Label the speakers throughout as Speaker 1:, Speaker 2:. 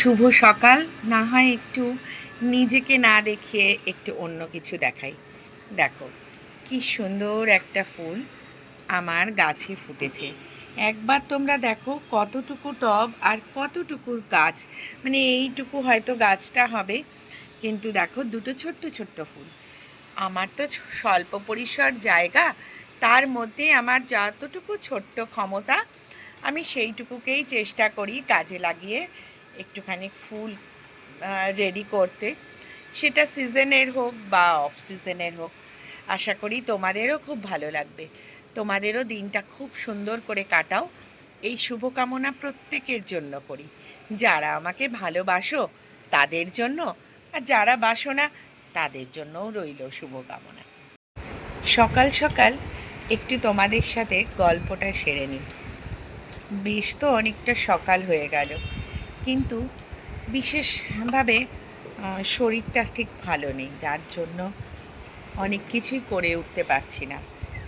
Speaker 1: শুভ সকাল। না হয় একটু নিজেকে না দেখিয়ে একটু অন্য কিছু দেখাই। দেখো, কি সুন্দর একটা ফুল আমার গাছে ফুটেছে। একবার তোমরা দেখো কতটুকু টব আর কতটুকু গাছ। মানে এইটুকু হয়তো গাছটা হবে, কিন্তু দেখো দুটো ছোট্ট ছোট্ট ফুল। আমার তো স্বল্প পরিসর জায়গা, তার মধ্যে আমার যতটুকু ছোট্ট ক্ষমতা, আমি সেইটুকুকেই চেষ্টা করি কাজে লাগিয়ে একটুখানি ফুল রেডি করতে। সেটা সিজনের হোক বা অফ সিজনের হোক, আশা করি তোমাদেরও খুব ভালো লাগবে। তোমাদেরও দিনটা খুব সুন্দর করে কাটাও। এই শুভকামনা প্রত্যেকের জন্য করি। যারা আমাকে ভালোবাসো, তাদের জন্য, আর যারা বাসো না, তাদের জন্যও রইল শুভকামনা। সকাল সকাল একটু তোমাদের সাথে গল্পটা সেরে নিই। বেশ তো অনেকটা সকাল হয়ে গেল। কিন্তু বিশেষভাবে শরীরটা ঠিক ভালো নেই, যার জন্য অনেক কিছুই করে উঠতে পারছি না।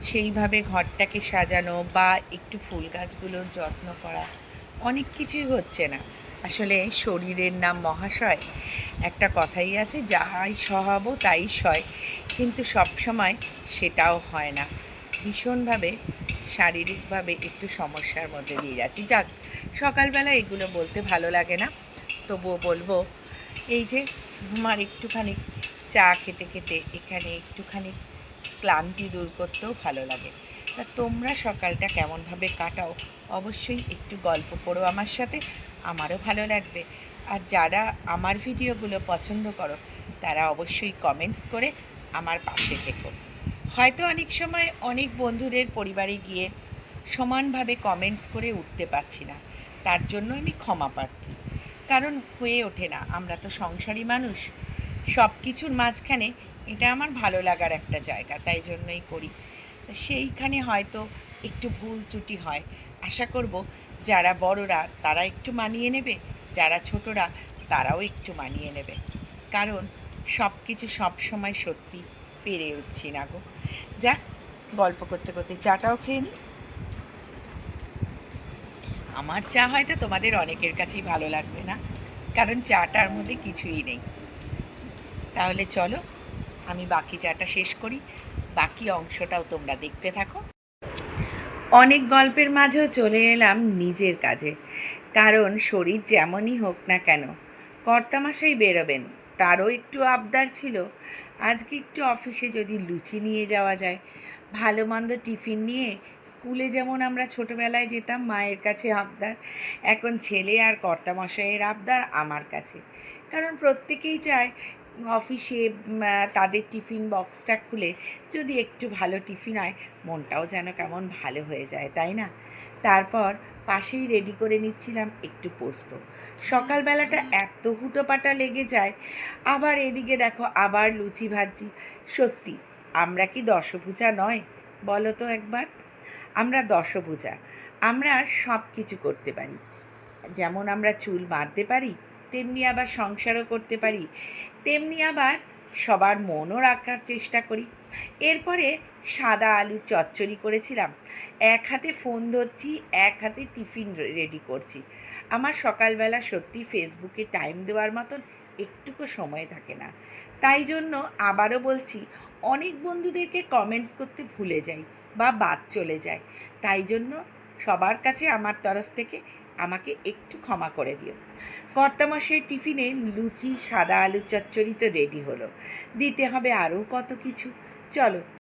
Speaker 1: সেইভাবে ঘরটাকে সাজানো বা একটু ফুল গাছগুলোর যত্ন করা অনেক কিছুই হচ্ছে না। আসলে শরীরের নাম মহাশয়, একটা কথাই আছে যাই সহাব তাই সয়। কিন্তু সবসময় সেটাও হয় না। ভীষণভাবে শারীরিকভাবে একটু সমস্যার মধ্যে দিয়ে যাচ্ছি। যাক, সকালবেলা এগুলো বলতে ভালো লাগে না। তবুও বলব, এই যে আমার একটুখানি চা খেতে খেতে এখানে একটুখানি ক্লান্তি দূর করতেও ভালো লাগে। তা তোমরা সকালটা কেমনভাবে কাটাও? অবশ্যই একটু গল্প করো আমার সাথে, আমারও ভালো লাগবে। আর যারা আমার ভিডিওগুলো পছন্দ করো, তারা অবশ্যই কমেন্টস করে আমার পাশে থেকো। হয়তো অনেক সময় অনেক বন্ধুদের পরিবারে গিয়ে সমানভাবে কমেন্টস করে উঠতে পারছি না। তার জন্য আমি ক্ষমা প্রার্থী। কারণ হয়ে ওঠে না। আমরা তো সংসারী মানুষ। সব কিছুর মাঝখানে এটা আমার ভালো লাগার একটা জায়গা, তাই জন্যই করি। সেইখানে হয়তো একটু ভুল ত্রুটি হয়। আশা করব যারা বড়রা তারা একটু মানিয়ে নেবে। যারা ছোটরা তারাও একটু মানিয়ে নেবে। কারণ সব কিছু সব সময় সত্যি। পেরে উঠছি না গো। যাক, গল্প করতে করতে চাটাও খেয়ে নিই আমার চা হয়তো তোমাদের অনেকের কাছেই ভালো লাগবে না, কারণ চাটার মধ্যে কিছুই নেই। তাহলে চলো, আমি বাকি চাটা শেষ করি, বাকি অংশটাও তোমরা দেখতে থাকো। অনেক গল্পের মাঝেও চলে এলাম নিজের কাজে, কারণ শরীর যেমনই হোক না কেন, কর্তামাশাই বেরোবেন, তারও একটু আবদার ছিল আজকে একটু অফিসে যদি লুচি নিয়ে যাওয়া যায়। ভালো মন্দ টিফিন নিয়ে স্কুলে যেমন আমরা ছোটোবেলায় যেতাম, মায়ের কাছে আবদার। এখন ছেলে আর কর্তামশাইয়ের আবদার আমার কাছে। কারণ প্রত্যেকেই চায় অফিসে তাদের টিফিন বক্সটা খুলে যদি একটু ভালো টিফিন হয়, মনটাও যেন কেমন ভালো হয়ে যায়, তাই না? তারপর পাশেই রেডি করে নিচ্ছিলাম একটু পোস্ত। সকালবেলাটা এত হুটোপাটা লেগে যায়, আবার এদিকে দেখো আবার লুচি ভাজি। সত্যি, আমরা কি দশভূজা নয়? বলো তো একবার। আমরা দশভূজা, আমরা সব কিছু করতে পারি। যেমন আমরা চুল বাঁধতে পারি তেমনি আবার সংসারও করতে পারি, তেমনি আবার সবার মনও রাখার চেষ্টা করি। এরপরে সাদা আলুর চচ্চড়ি করেছিলাম, এক হাতে ফোন ধরছি, এক হাতে টিফিন রেডি করছি। আমার সকালবেলা সত্যি ফেসবুকে টাইম দেওয়ার মতন একটুকু সময় থাকে না। তাই জন্য আবারও বলছি, অনেক বন্ধুদেরকে কমেন্টস করতে ভুলে যাই বা বাদ চলে যায় তাই জন্য সবার কাছে আমার তরফ থেকে আমাকে একটু ক্ষমা করে দিও। কর্তামশের টিফিনে লুচি, সাদা আলু চচ্চড়ি তো রেডি হলো। দিতে হবে আরও কত কিছু। চলো।